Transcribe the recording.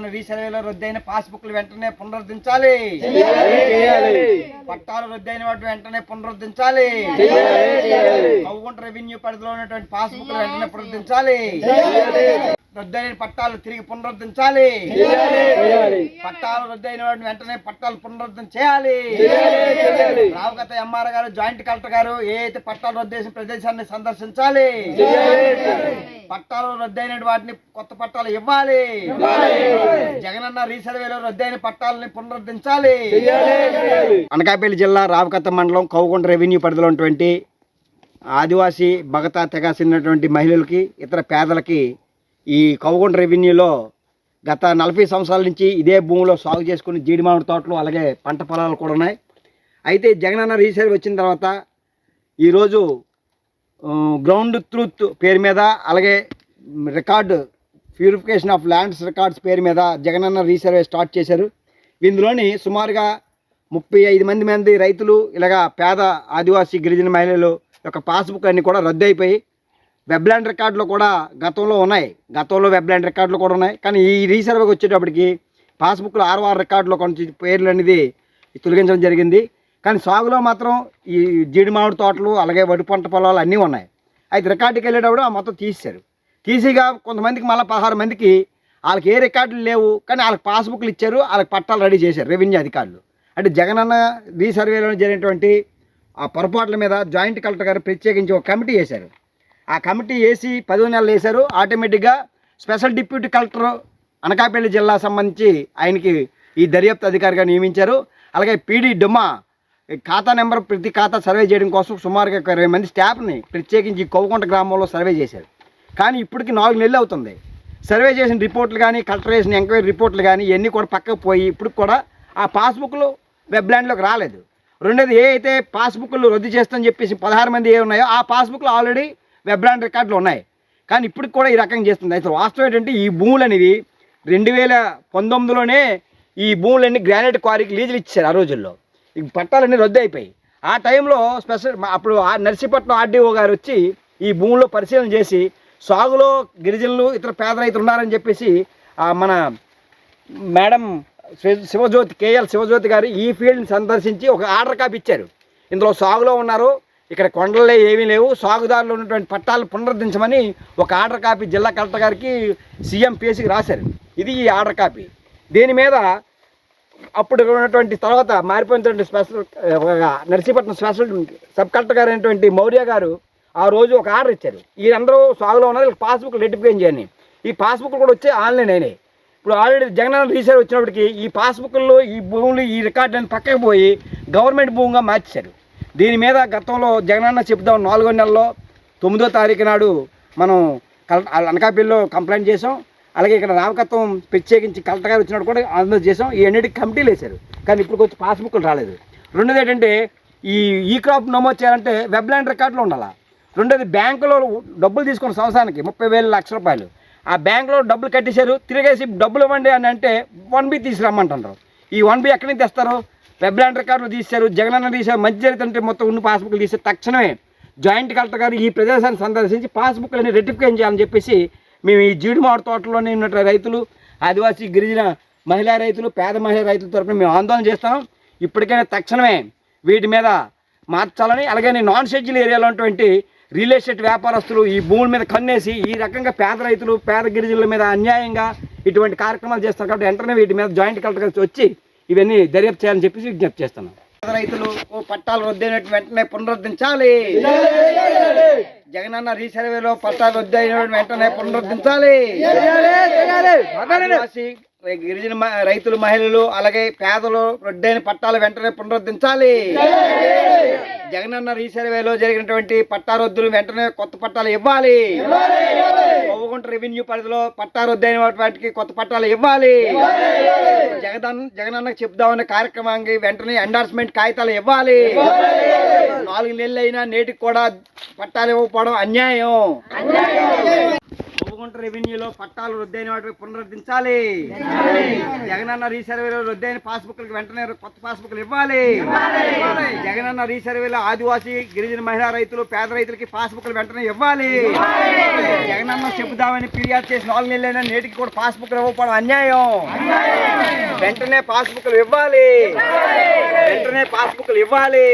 రీసర్వేలో రద్దయిన పాస్బుక్లు వెంటనే పునరుద్ధరించాలి. పట్టాలు రద్దయిన వాటి వెంటనే పునరుద్ధరించాలి. కౌగుంట రెవెన్యూ పరిధిలో ఉన్నటువంటి పాస్బుక్లు వెంటనే పునరుద్ధరించాలి. రద్దయిన పట్టాలు తిరిగి పునరుద్ధరించాలి. పట్టాలు రద్దయిన వాటిని వెంటనే పట్టాలు పునరుద్ధరణ చేయాలి. రావుగత ఎంఆర్ గారు జాయింట్ కలెక్టర్ గారు ఏ అయితే పట్టాలు రద్దు ప్రదేశాన్ని సందర్శించాలి. పట్టాలు రద్దయిన వాటిని కొత్త పట్టాలు ఇవ్వాలి. జగనన్న రీసర్వేలో రద్దయిన పట్టాలని పునరుద్ధరించాలి. అనకాపల్లి జిల్లా రావకత్త మండలం కౌకొండ రెవెన్యూ పరిధిలో ఉన్నటువంటి ఆదివాసీ బగతా తెగ చెందినటువంటి మహిళలకి ఇతర పేదలకి ఈ కౌకొండ రెవెన్యూలో గత నలభై సంవత్సరాల నుంచి ఇదే భూమిలో సాగు చేసుకుని జీడి మామిడి తోటలు అలాగే పంట పొలాలు కూడా ఉన్నాయి. అయితే జగనన్న రీసర్వే వచ్చిన తర్వాత ఈరోజు గ్రౌండ్ ట్రూత్ పేరు మీద అలాగే record purification of lands records పేరు మీద జగనన్న రీసర్వే స్టార్ట్ చేశారు. ఇందులోని సుమారుగా ముప్పై ఐదు మంది మంది రైతులు ఇలాగా పేద ఆదివాసీ గిరిజన మహిళలు యొక్క పాస్బుక్ అన్నీ కూడా రద్దు అయిపోయి వెబ్లాండ్ రికార్డులు కూడా గతంలో ఉన్నాయి. గతంలో వెబ్లాండ్ రికార్డులు కూడా ఉన్నాయి. కానీ ఈ రీసర్వేకి వచ్చేటప్పటికి పాస్బుక్లో ఆరు ఆరు రికార్డులో కొంచెం పేర్లు అనేది తొలగించడం జరిగింది. కానీ సాగులో మాత్రం ఈ జీడి మామిడి తోటలు అలాగే వడి పంట పొలాలు అన్నీ ఉన్నాయి. అయితే రికార్డుకి వెళ్ళేటప్పుడు ఆ మొత్తం తీసేశారు. తీసిగా కొంతమందికి మళ్ళీ పదహారు మందికి వాళ్ళకి ఏ రికార్డులు లేవు. కానీ వాళ్ళకి పాస్బుక్లు ఇచ్చారు. వాళ్ళకి పట్టాలు రెడీ చేశారు రెవెన్యూ అధికారులు. అంటే జగనన్న రీసర్వేలో జరిగినటువంటి ఆ పొరపాట్ల మీద జాయింట్ కలెక్టర్ గారు ప్రత్యేకించి ఒక కమిటీ వేశారు. ఆ కమిటీ వేసి పదో నెలలు వేశారు. ఆటోమేటిక్గా స్పెషల్ డిప్యూటీ కలెక్టర్ అనకాపల్లి జిల్లా సంబంధించి ఆయనకి ఈ దర్యాప్తు అధికారిగా నియమించారు. అలాగే పీడీ డుమా ఈ ఖాతా నెంబర్ ప్రతి ఖాతా సర్వే చేయడం కోసం సుమారుగా ఒక ఇరవై మంది స్టాఫ్ని ప్రత్యేకించి కోవకుంట గ్రామంలో సర్వే చేశారు. కానీ ఇప్పటికి నాలుగు నెలలు అవుతుంది. సర్వే చేసిన రిపోర్ట్లు కానీ కలెక్టర్ చేసిన ఎంక్వైరీ రిపోర్ట్లు కానీ ఇవన్నీ కూడా పక్కకు పోయి ఇప్పుడు కూడా ఆ పాస్బుక్లు వెబ్లాండ్లోకి రాలేదు. రెండోది ఏ అయితే పాస్బుక్లు రద్దు చేస్తామని చెప్పేసి పదహారు మంది ఏ ఉన్నాయో ఆ పాస్బుక్లు ఆల్రెడీ వెబ్లాండ్ రికార్డులు ఉన్నాయి. కానీ ఇప్పటికి కూడా ఈ రకంగా చేస్తుంది. అయితే వాస్తవం ఏంటంటే ఈ భూములు అనేవి రెండు వేల పంతొమ్మిదిలోనే ఈ భూములన్నీ గ్రానైట్ క్వారీకి లీజులు ఇచ్చారు ఆ రోజుల్లో. ఈ పట్టాలన్నీ రద్దు అయిపోయి ఆ టైంలో స్పెషల్ అప్పుడు ఆ నర్సీపట్నం ఆర్డీఓ గారు వచ్చి ఈ భూముల్లో పరిశీలన చేసి సాగులో గిరిజనులు ఇతర పేద రైతులు ఉన్నారని చెప్పేసి మన మేడం శివ- శివజ్యోతి కేఎల్ శివజ్యోతి గారు ఈ ఫీల్డ్ని సందర్శించి ఒక ఆర్డర్ కాపీ ఇచ్చారు. ఇందులో సాగులో ఉన్నారు. ఇక్కడ కొండలే ఏమీ లేవు. సాగుదారులు ఉన్నటువంటి పట్టాలు పునరుద్ధరించమని ఒక ఆర్డర్ కాపీ జిల్లా కలెక్టర్ గారికి సీఎం పేసీకి రాశారు. ఇది ఈ ఆర్డర్ కాపీ. దీని మీద అప్పుడు ఉన్నటువంటి తర్వాత మారిపోయినటువంటి స్పెషల్ ఒక నర్సీపట్నం స్పెషల్ సబ్ కలెక్టర్ గారు అయినటువంటి మౌర్య గారు ఆ రోజు ఒక ఆర్డర్ ఇచ్చారు. వీరందరూ సాగులో ఉన్నారు. పాస్బుక్ రెటిఫికేషన్ చేయండి. ఈ పాస్బుక్ కూడా వచ్చి ఆన్లైన్ అయినాయి. ఇప్పుడు ఆల్రెడీ జగనన్న రీసెర్వ్ వచ్చినప్పటికీ ఈ పాస్బుక్లో ఈ భూములు ఈ రికార్డులను పక్కకు పోయి గవర్నమెంట్ భూమిగా మార్చారు దీని మీద గతంలో జగనన్న చెప్దాం నాలుగో నెలలో తొమ్మిదో తారీఖు నాడు మనం కల అనకాపల్లిలో కంప్లైంట్ చేసాం అలాగే ఇక్కడ రామకత్వం ప్రత్యేకించి కలెక్టర్ గారు వచ్చినప్పుడు కూడా అందరూ చేసాం ఈ అన్నిటికి కమిటీలు వేశారు. కానీ ఇప్పుడు వచ్చి పాస్బుక్లు రాలేదు. రెండోది ఏంటంటే ఈ ఈ క్రాప్ నమోదు చేయాలంటే వెబ్లాండ్ రికార్డులో ఉండాలి? రెండోది బ్యాంకులో డబ్బులు తీసుకున్న సంవత్సరానికి ముప్పై వేల లక్ష రూపాయలు. ఆ బ్యాంకులో డబ్బులు కట్టేశారు. తిరిగేసి డబ్బులు ఇవ్వండి అని అంటే వన్ బి తీసుకురమ్మంటున్నారు. ఈ వన్ బి ఎక్కడి నుంచి తెస్తారు? వెబ్లాండ్ రికార్డులు తీశారు. జగనన్న తీశారు. మంచి జరిగితే మొత్తం ఉన్న పాస్బుక్లు తీశారు తక్షణమే జాయింట్ కలెక్టర్ గారు ఈ ప్రదేశాన్ని సందర్శించి పాస్బుక్లని రెటిఫికేషన్ చేయాలని చెప్పేసి మేము ఈ జీడి మామిడి తోటలోనే ఉన్న రైతులు ఆదివాసీ గిరిజన మహిళా రైతులు పేద మహిళా రైతుల తరపున మేము ఆందోళన చేస్తాం ఇప్పటికైనా తక్షణమే వీటి మీద మార్చాలని అలాగే నాన్ షెడ్యూల్ ఏరియాలో ఉన్నటువంటి రియల్ ఎస్టేట్ వ్యాపారస్తులు ఈ భూముల మీద కన్నేసి ఈ రకంగా పేద రైతులు పేద గిరిజనుల మీద అన్యాయంగా ఇటువంటి కార్యక్రమాలు చేస్తారు కాబట్టి వెంటనే వీటి మీద జాయింట్ కలెక్టర్ వచ్చి ఇవన్నీ దర్యాప్తు చేయాలని చెప్పేసి విజ్ఞప్తి చేస్తున్నాం రైతులు ఓ పట్టాలు రద్దయినట్టు వెంటనే పునరుద్ధరించాలి. జగనన్న రీసర్వేలో పట్టాలు రద్దయిన వెంటనే పునరుద్ధరించాలి. గిరిజన రైతులు మహిళలు అలాగే పేదలు రొడ్డైన పట్టాలు వెంటనే పునరుద్ధరించాలి. జగనన్న రీసర్వేలో జరిగినటువంటి పట్టా రద్దులు వెంటనే కొత్త పట్టాలు ఇవ్వాలి. కొవ్వగుంట రెవెన్యూ పరిధిలో పట్టా రద్దయిన వాటికి కొత్త పట్టాలు ఇవ్వాలి. జగదన్ జగనన్నకు చెప్దామనే కార్యక్రమానికి వెంటనే ఎండార్స్మెంట్ కాగితాలు ఇవ్వాలి. నాలుగు నెలలు అయినా నేటికి కూడా పట్టాలు ఇవ్వకపోవడం అన్యాయం. కౌగుంట రెవెన్యూలో పట్టాలు రద్దయిన వాటికి పునరుద్ధరించాలి. జగనన్న రీసర్వేలో రద్దయిన పాస్బుక్లకు వెంటనే కొత్త పాస్బుక్లు ఇవ్వాలి. జగనన్న రీసర్వేలో ఆదివాసీ గిరిజన మహిళా రైతులు పేద రైతులకి పాస్బుక్లు వెంటనే ఇవ్వాలి. జగనన్న చెబుదామని ఫిర్యాదు చేసి నాలుగు నెలలైనా? నేటికి కూడా పాస్బుక్లు ఇవ్వకపోవడం అన్యాయం. వెంటనే పాస్బుక్లు ఇవ్వాలి. వెంటనే పాస్బుక్లు ఇవ్వాలి.